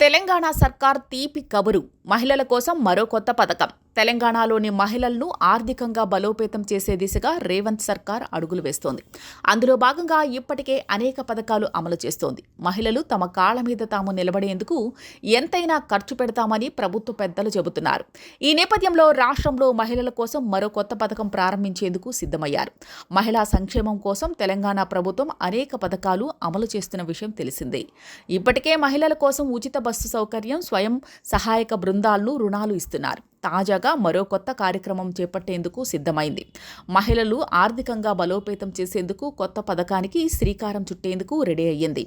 తెలంగాణ సర్కార్ తీపి కబురు. మహిళల కోసం మరో కొత్త పథకం. తెలంగాణలోని మహిళలను ఆర్థికంగా బలోపేతం చేసే దిశగా రేవంత్ సర్కార్ అడుగులు వేస్తోంది. అందులో భాగంగా ఇప్పటికే అనేక పథకాలు అమలు చేస్తోంది. మహిళలు తమ కాళ్ళ మీద తాము నిలబడేందుకు ఎంతైనా ఖర్చు పెడతామని ప్రభుత్వ పెద్దలు చెబుతున్నారు. ఈ నేపథ్యంలో రాష్ట్రంలో మహిళల కోసం మరో కొత్త పథకం ప్రారంభించేందుకు సిద్ధమయ్యారు. మహిళా సంక్షేమం కోసం తెలంగాణ ప్రభుత్వం అనేక పథకాలు అమలు చేస్తున్న విషయం తెలిసిందే. ఇప్పటికే మహిళల కోసం ఉచిత బస్సు సౌకర్యం స్వయం సహాయక బృందం బృందాలను రుణాలు ఇస్తున్నారు. తాజాగా మరో కొత్త కార్యక్రమం చేపట్టేందుకు సిద్ధమైంది. మహిళలు ఆర్థికంగా బలోపేతం చేసేందుకు కొత్త పథకానికి శ్రీకారం చుట్టేందుకు రెడీ అయ్యింది.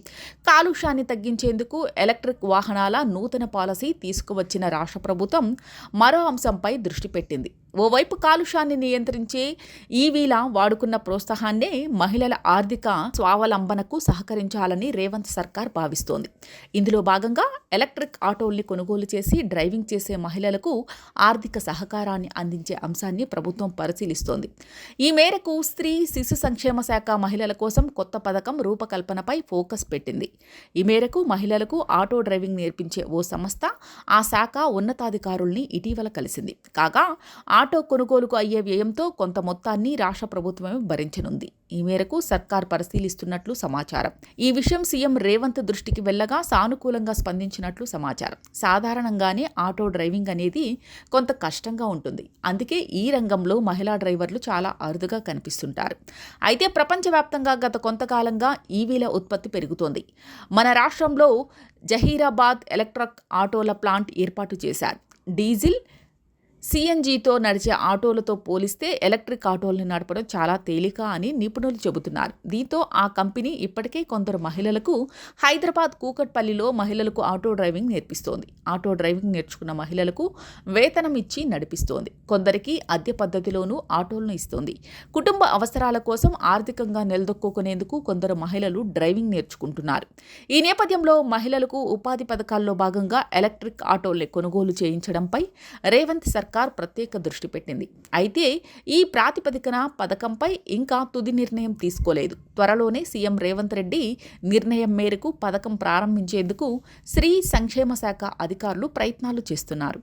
కాలుష్యాన్ని తగ్గించేందుకు ఎలక్ట్రిక్ వాహనాల నూతన పాలసీ తీసుకువచ్చిన రాష్ట్ర ప్రభుత్వం మరో అంశంపై దృష్టి పెట్టింది. ఓవైపు కాలుష్యాన్ని నియంత్రించే ఈవీల వాడుకున్న ప్రోత్సాహాన్నే మహిళల ఆర్థిక స్వావలంబనకు సహకరించాలని రేవంత్ సర్కార్ భావిస్తోంది. ఇందులో భాగంగా ఎలక్ట్రిక్ ఆటోల్ని కొనుగోలు చేసి డ్రైవింగ్ చేసే మహిళలకు ఆర్థిక సహకారాన్ని అందించే అంశాన్ని ప్రభుత్వం పరిశీలిస్తోంది. ఈ మేరకు స్త్రీ శిశు సంక్షేమ శాఖ మహిళల కోసం కొత్త పథకం రూపకల్పనపై ఫోకస్ పెట్టింది. ఈ మేరకు మహిళలకు ఆటో డ్రైవింగ్ నేర్పించే ఓ సంస్థ ఆ శాఖ ఉన్నతాధికారుల్ని ఇటీవల కలిసింది. కాగా ఆటో కొనుగోలుకు అయ్యే వ్యయంతో కొంత మొత్తాన్ని రాష్ట్ర ప్రభుత్వమే భరించనుంది. ఈ మేరకు సర్కార్ పరిశీలిస్తున్నట్లు సమాచారం. ఈ విషయం సీఎం రేవంత్ దృష్టికి వెళ్ళగా సానుకూలంగా స్పందించినట్లు సమాచారం. సాధారణంగానే ఆటో డ్రైవింగ్ అనేది కొంత కష్టంగా ఉంటుంది. అందుకే ఈ రంగంలో మహిళా డ్రైవర్లు చాలా అరుదుగా కనిపిస్తుంటారు. అయితే ప్రపంచవ్యాప్తంగా గత కొంతకాలంగా ఈవీల ఉత్పత్తి పెరుగుతోంది. మన రాష్ట్రంలో జహీరాబాద్ ఎలక్ట్రిక్ ఆటోల ప్లాంట్ ఏర్పాటు చేశారు. డీజిల్ సీఎన్జీతో నడిచే ఆటోలతో పోలిస్తే ఎలక్ట్రిక్ ఆటోల్ని నడపడం చాలా తేలిక అని నిపుణులు చెబుతున్నారు. దీంతో ఆ కంపెనీ ఇప్పటికే కొందరు మహిళలకు హైదరాబాద్ కూకట్పల్లిలో మహిళలకు ఆటో డ్రైవింగ్ నేర్పిస్తోంది. ఆటో డ్రైవింగ్ నేర్చుకున్న మహిళలకు వేతనం ఇచ్చి నడిపిస్తోంది. కొందరికి అద్దె పద్ధతిలోనూ ఆటోలను ఇస్తోంది. కుటుంబ అవసరాల కోసం ఆర్థికంగా నిలదొక్కునేందుకు కొందరు మహిళలు డ్రైవింగ్ నేర్చుకుంటున్నారు. ఈ నేపథ్యంలో మహిళలకు ఉపాధి పథకాల్లో భాగంగా ఎలక్ట్రిక్ ఆటోల్ని కొనుగోలు చేయించడంపై రేవంత్ సర్కార్ సర్కార్ ప్రత్యేక దృష్టి పెట్టింది. అయితే ఈ ప్రాతిపదికన పథకంపై ఇంకా తుది నిర్ణయం తీసుకోలేదు. త్వరలోనే సీఎం రేవంత్ రెడ్డి నిర్ణయం మేరకు పథకం ప్రారంభించేందుకు స్త్రీ సంక్షేమ శాఖ అధికారులు ప్రయత్నాలు చేస్తున్నారు.